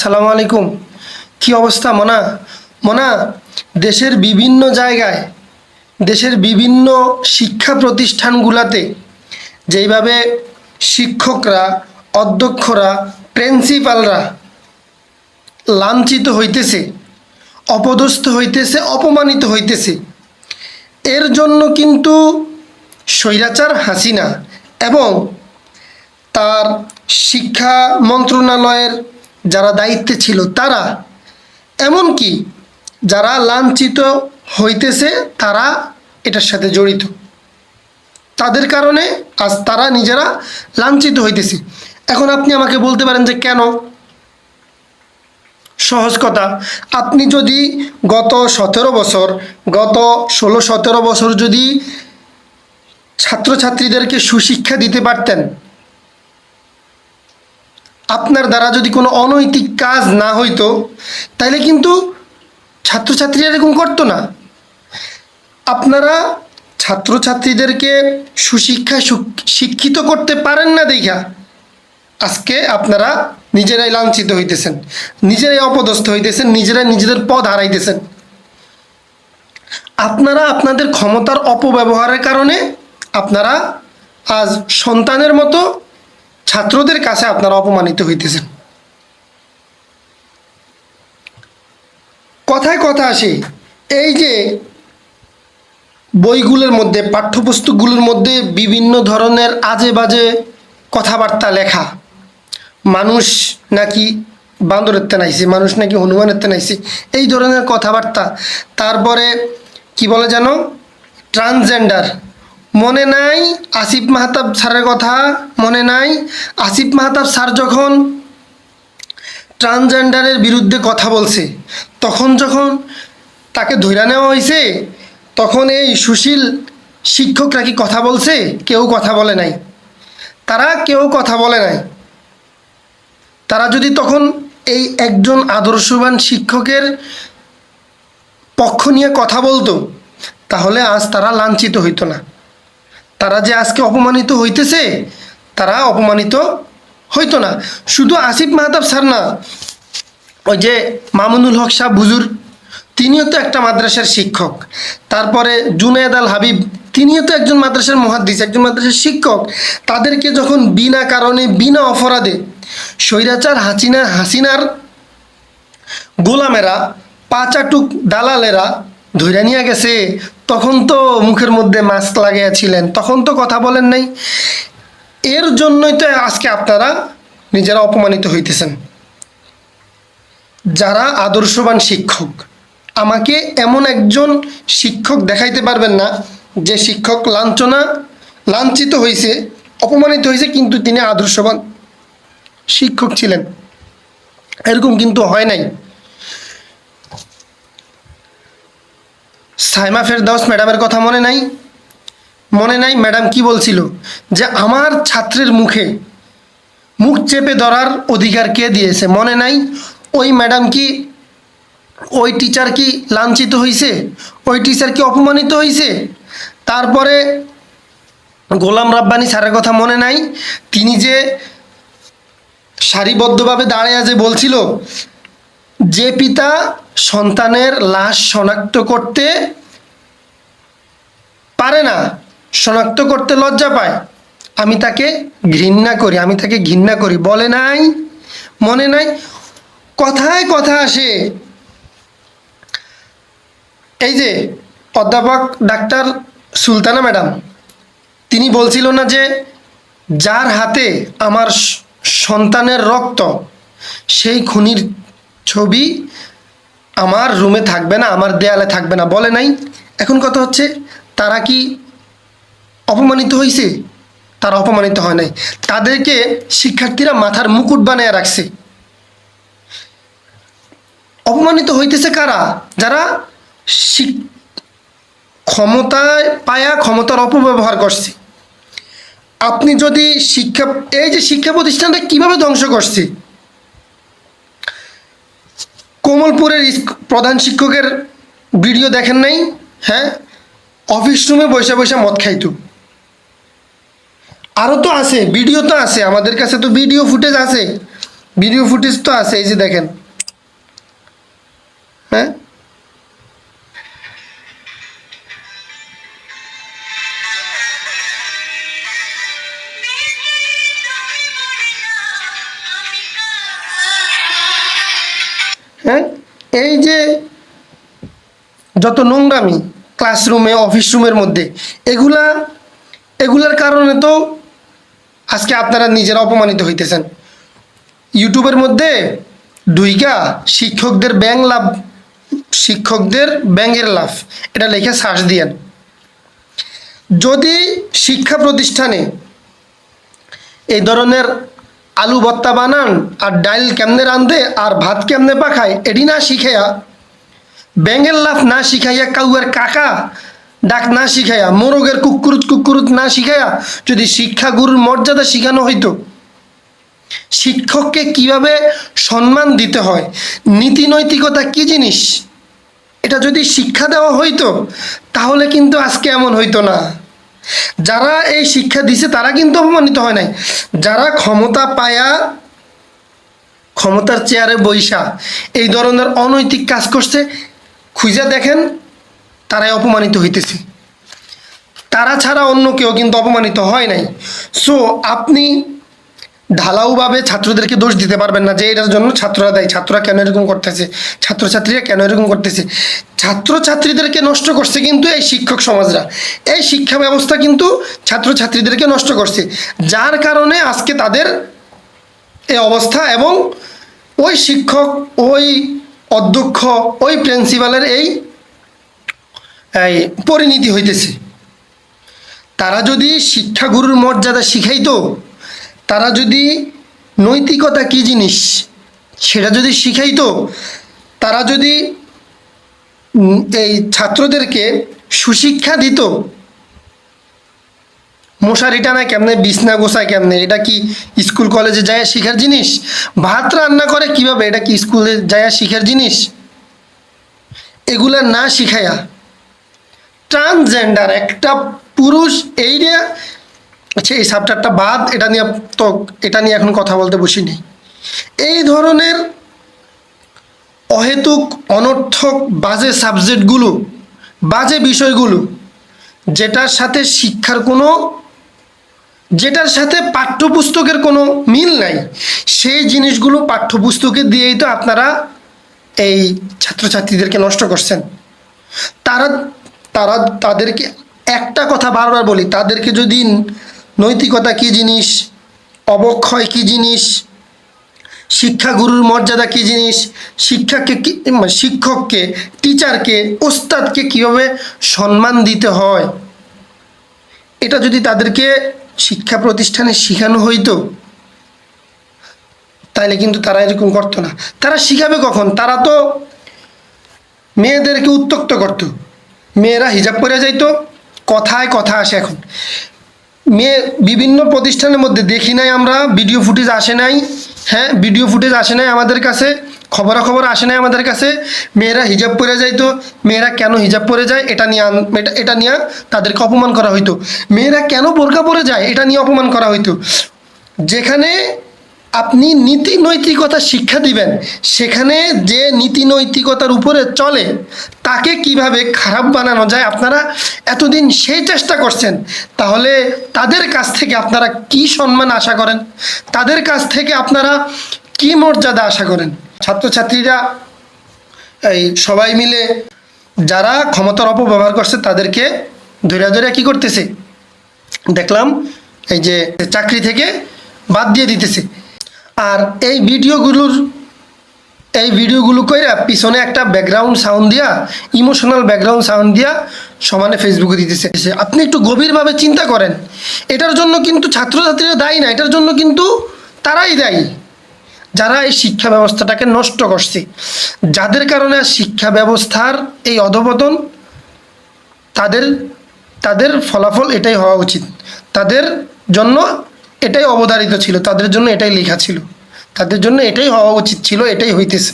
আসসালামু আলাইকুম। কি অবস্থা, মনা? মনা, দেশের বিভিন্ন জায়গায়, দেশের বিভিন্ন শিক্ষা প্রতিষ্ঠানগুলোতে যেইভাবে শিক্ষকরা, অধ্যক্ষরা, প্রিন্সিপালরা লাঞ্ছিত হইতেছে, অপদস্থ হইতেছে, অপমানিত হইতেছে, এর জন্য কিন্তু স্বৈরাচার হাসিনা এবং তার শিক্ষা মন্ত্রণালয়ের যারা দায়িত্বে ছিল তারা, এমনকি যারা লাঞ্ছিত হইতেছে তারা এটার সাথে জড়িত। তাদের কারণে আজ তারা নিজেরা লাঞ্ছিত হইতেছে। এখন আপনি আমাকে বলতে পারেন যে কেন? সহজ কথা, আপনি যদি গত সতেরো বছর, গত ষোলো সতেরো বছর যদি ছাত্রছাত্রীদেরকে সুশিক্ষা দিতে পারতেন আপনার দ্বারা যদি কোনো অনৈতিক কাজ না হইতো তাহলে কিন্তু ছাত্রছাত্রীরা এরকম করতো না। আপনারা ছাত্রছাত্রীদেরকে সুশিক্ষায় সু- শিক্ষিত করতে পারেন না দেখা আজকে আপনারা নিজেরাই লাঞ্ছিত হইতেছেন, নিজেরাই অপদস্থ হইতেছেন, নিজেরাই নিজেদের পদ হারাইতেছেন। আপনারা আপনাদের ক্ষমতার অপব্যবহারের কারণে আপনারা আজ সন্তানের মতো ছাত্রদের কাছে আপনারা অপমানিত হইতেছেন। কথায় কথা আসে, এই যে বইগুলোর মধ্যে, পাঠ্যপুস্তকগুলোর মধ্যে বিভিন্ন ধরনের আজে বাজে কথাবার্তা লেখা, মানুষ নাকি বান্দরের তেনাইছে মানুষ নাকি হনুমানের তেনাইছে এই ধরনের কথাবার্তা, তারপরে কি বলে যেন ট্রান্সজেন্ডার মনে নাই আসিফ মাহতাব স্যারের কথা, মনে নাই আসিফ মাহতাব স্যার যখন ট্রান্সজেন্ডারের বিরুদ্ধে কথা বলছে, তখন যখন তাকে ধৈরা নেওয়া হয়েছে তখন এই সুশীল শিক্ষকরা কি কথা বলছে? কেউ কথা বলে নাই। তারা কেউ কথা বলে নাই। তারা যদি তখন এই একজন আদর্শবান শিক্ষকের পক্ষ নিয়ে কথা বলতো, তাহলে আজ তারা লাঞ্ছিত হইতো না। তারা যে আজকে অপমানিত হইতেছে, তারা অপমানিত হইতো না। শুধু আসিফ মাহতাব স্যার না, ওই যে মামুনুল হক সাহ হুজুর, তিনিও তো একটা মাদ্রাসার শিক্ষক। তারপরে জুনায়েদ আল হাবিব, তিনিও তো একজন মাদ্রাসার মহাদ্দিস, একজন মাদ্রাসার শিক্ষক। তাদেরকে যখন বিনা কারণে, বিনা অপরাধে স্বৈরাচার হাসিনা হাসিনার গোলামেরা, পাচাটুক দালালেরা ধৈরা নিয়ে গেছে তখন তো মুখের মধ্যে মাস্ক লাগিয়েছিলেন, তখন তো কথা বলেন নাই। এর জন্যই তো আজকে আপনারা নিজেরা অপমানিত হইতেছেন। যারা আদর্শবান শিক্ষক, আমাকে এমন একজন শিক্ষক দেখাইতে পারবেন না, যে শিক্ষক লাঞ্ছনা, লাঞ্ছিত হয়েছে অপমানিত হয়েছে কিন্তু তিনি আদর্শবান শিক্ষক ছিলেন। এরকম কিন্তু হয় নাই। সাইমা ফেরদাউস ম্যাডামের কথা মনে নাই? মনে নাই ম্যাডাম কি বলছিল? যে আমার ছাত্রের মুখে মুখ চেপে ধরার অধিকার কে দিয়েছে? মনে নাই? ওই ম্যাডাম কি, ওই টিচার কি লাঞ্ছিত হয়েছে ওই টিচার কি অপমানিত হয়েছে তারপরে গোলাম রাব্বানি স্যারের কথা মনে নাই? তিনি যে সারিবদ্ধভাবে দাঁড়িয়ে যে বলছিল, যে পিতা সন্তানের লাশ শনাক্ত করতে পারে না। শনাক্ত করতে লজ্জা পায়। আমি তাকে ঘৃণা করি, আমি তাকে ঘৃণা করি। বলে নাই, মনে নাই, কথায় কথা আসে। এই যে অধ্যাপক ডাক্তার সুলতানা ম্যাডাম, তিনি বলছিল না যে যার হাতে আমার সন্তানের রক্ত, সেই খুনির ছবি আমার রুমে থাকবে না, আমার দেয়ালে থাকবে না, বলে নাই। এখন কথা হচ্ছে, তারা কি অপমানিত হয়েছে তারা অপমানিত হয় নাই। তাদেরকে শিক্ষার্থীরা মাথার মুকুট বানিয়ে রাখছে। অপমানিত হইতেছে কারা? যারা ক্ষমতায় পায়া ক্ষমতার অপব্যবহার করছে। আপনি যদি শিক্ষা এই যে শিক্ষা প্রতিষ্ঠানটা কীভাবে ধ্বংস করছে? কোমলপুরের প্রধান শিক্ষকের ভিডিও দেখেন নাই? হ্যাঁ? অফিস রুমে বসে বসে মদ খাইতো। আরও তো আছে, ভিডিও তো আছে, আমাদের কাছে তো ভিডিও ফুটেজ আছে। ভিডিও ফুটেজ তো আছে, এই যে দেখেন। হ্যাঁ? যত নোংরামি ক্লাসরুমে অফিস রুমের মধ্যে, এগুলা, এগুলার কারণে তো আজকে আপনারা নিজেরা অপমানিত হইতেছেন। ইউটিউবের মধ্যে দুইকা শিক্ষকদের ব্যাং লাভ, শিক্ষকদের ব্যাঙের লাভ, এটা লিখে সার্চ দিয়েন। যদি শিক্ষা প্রতিষ্ঠানে এই ধরনের আলু ভত্তা বানান আর ডাইল কেমনে রান্ধে আর ভাত কেমনে পাখায়, এটি না শিখাইয়া ব্যাঙের লাভ না শিখাইয়া কাউয়ের কাকা ডাক না শিখাইয়া, মোরগের কুকুরুত কুকুরুত না শিখাইয়া যদি শিক্ষা গুরুর মর্যাদা শিখানো হইতো, শিক্ষককে কীভাবে সম্মান দিতে হয়, নীতি নৈতিকতা কি জিনিস? এটা যদি শিক্ষা দেওয়া হইতো, তাহলে কিন্তু আজকে এমন হইতো না। যারা এই শিক্ষা দিছে, তারা কিন্তু অপমানিত হয় নাই। যারা ক্ষমতা পায়া, ক্ষমতার চেয়ারে বৈশা এই ধরনের অনৈতিক কাজ করছে খুঁজে দেখেন, তারাই অপমানিত হইতেছে। তারা ছাড়া অন্য কেউ কিন্তু অপমানিত হয় নাই। সো আপনি ঢালাউভাবে ছাত্রদেরকে দোষ দিতে পারবেন না যে এটার জন্য ছাত্ররা দেয়। ছাত্ররা কেন এরকম করতেছে? ছাত্রছাত্রীরা কেন এরকম করতেছে? ছাত্রছাত্রীদেরকে নষ্ট করছে কিন্তু এই শিক্ষক সমাজরা। এই শিক্ষা ব্যবস্থা কিন্তু ছাত্রছাত্রীদেরকে নষ্ট করছে। যার কারণে আজকে তাদের এই অবস্থা এবং ওই শিক্ষক, ওই অধ্যক্ষ ওই প্রিন্সিপালের এই এই পরিণতি হইতেছে। তারা যদি শিক্ষাগুরুর মর্যাদা শিখাইতো, তারা যদি নৈতিকতা কী জিনিস সেটা যদি শিখাইতো, তারা যদি এই ছাত্রদেরকে সুশিক্ষা দিত মশারি টানায় কেমনে, বিছনা গোছায় কেমনে? এটা কি স্কুল কলেজে যায় শিখার জিনিস? ভাত রান্না করে কীভাবে? এটা কি স্কুলে যায় শিখার জিনিস? এগুলা না শিখায়া ট্রান্সজেন্ডার একটা পুরুষ এই আচ্ছা এই সাবজেক্টটা বাদ, এটা নিয়ে তো, এটা নিয়ে এখন কথা বলতে বসি নেই এই ধরনের অহেতুক, অনর্থক, বাজে সাবজেক্টগুলো বাজে বিষয়গুলো, যেটার সাথে শিক্ষার কোনো যেটার সাথে পাঠ্যপুস্তকের কোনো মিল নাই, সেই জিনিসগুলো পাঠ্যপুস্তকে দিয়েই তো আপনারা এই ছাত্রছাত্রীদেরকে নষ্ট করছেন। তারা তারা তাদেরকে একটা কথা বারবার বলি, তাদেরকে যদি নৈতিকতা কী জিনিস, অবক্ষয় কী জিনিস, শিক্ষাগুরুর মর্যাদা কী জিনিস, শিক্ষাকে শিক্ষককে, টিচারকে, ওস্তাদকে কীভাবে সম্মান দিতে হয়, এটা যদি তাদেরকে শিক্ষা প্রতিষ্ঠানে শেখানো হইতো, তাইলে কিন্তু তারা এরকম করতো না। তারা শিখাবে কখন? তারা তো মেয়েদেরকে উত্তক্ত করতো। মেয়েরা হিজাব পরে যাইতো, কথায় কথা আসে এখন। মেয়ে বিভিন্ন প্রতিষ্ঠানের মধ্যে দেখি নাই আমরা, ভিডিও ফুটেজ আসে নাই হ্যাঁ ভিডিও ফুটেজ আসে নাই আমাদের কাছে। খবরাখবর আসে নাই আমাদের কাছে। মেয়েরা হিজাব পরে যাইতো মেয়েরা কেন হিজাব পরে যায় এটা নিয়ে এটা এটা নিয়ে তাদেরকে অপমান করা হইতো। মেয়েরা কেন বোরকা পরে যায় এটা নিয়ে অপমান করা হইতো। যেখানে আপনি নীতি নৈতিকতা শিক্ষা দিবেন, সেখানে যে নীতি নৈতিকতার উপরে চলে, তাকে কীভাবে খারাপ বানানো যায় আপনারা এতদিন সেই চেষ্টা করছেন, তাহলে তাদের কাছ থেকে আপনারা কি সম্মান আশা করেন? তাদের কাছ থেকে আপনারা কি মর্যাদা আশা করেন? ছাত্রছাত্রীরা, এই সবাই মিলে যারা ক্ষমতার অপব্যবহার করছে, তাদেরকে ধরে ধরে কি করতেছে? দেখলাম এই যে চাকরি থেকে বাদ দিয়ে দিতেছে। আর এই ভিডিওগুলোর, এই ভিডিওগুলো কইরা পিছনে একটা ব্যাকগ্রাউন্ড সাউন্ড দিয়া ইমোশনাল ব্যাকগ্রাউন্ড সাউন্ড দিয়া সমানে ফেসবুকে দিতেছে। আপনি একটু গভীরভাবে চিন্তা করেন। এটার জন্য কিন্তু ছাত্রছাত্রীরা দায়ী না, এটার জন্য কিন্তু তারাই দায়ী। যারা এই শিক্ষা ব্যবস্থাটাকে নষ্ট করছে, যাদের কারণে শিক্ষা ব্যবস্থার এই অধপতন, তাদের তাদের ফলাফল এটাই হওয়া উচিত। তাদের জন্য এটাই অবধারিত ছিল, তাদের জন্য এটাই লেখা ছিল, তাদের জন্য এটাই হওয়া উচিত ছিল, এটাই হইতেছে।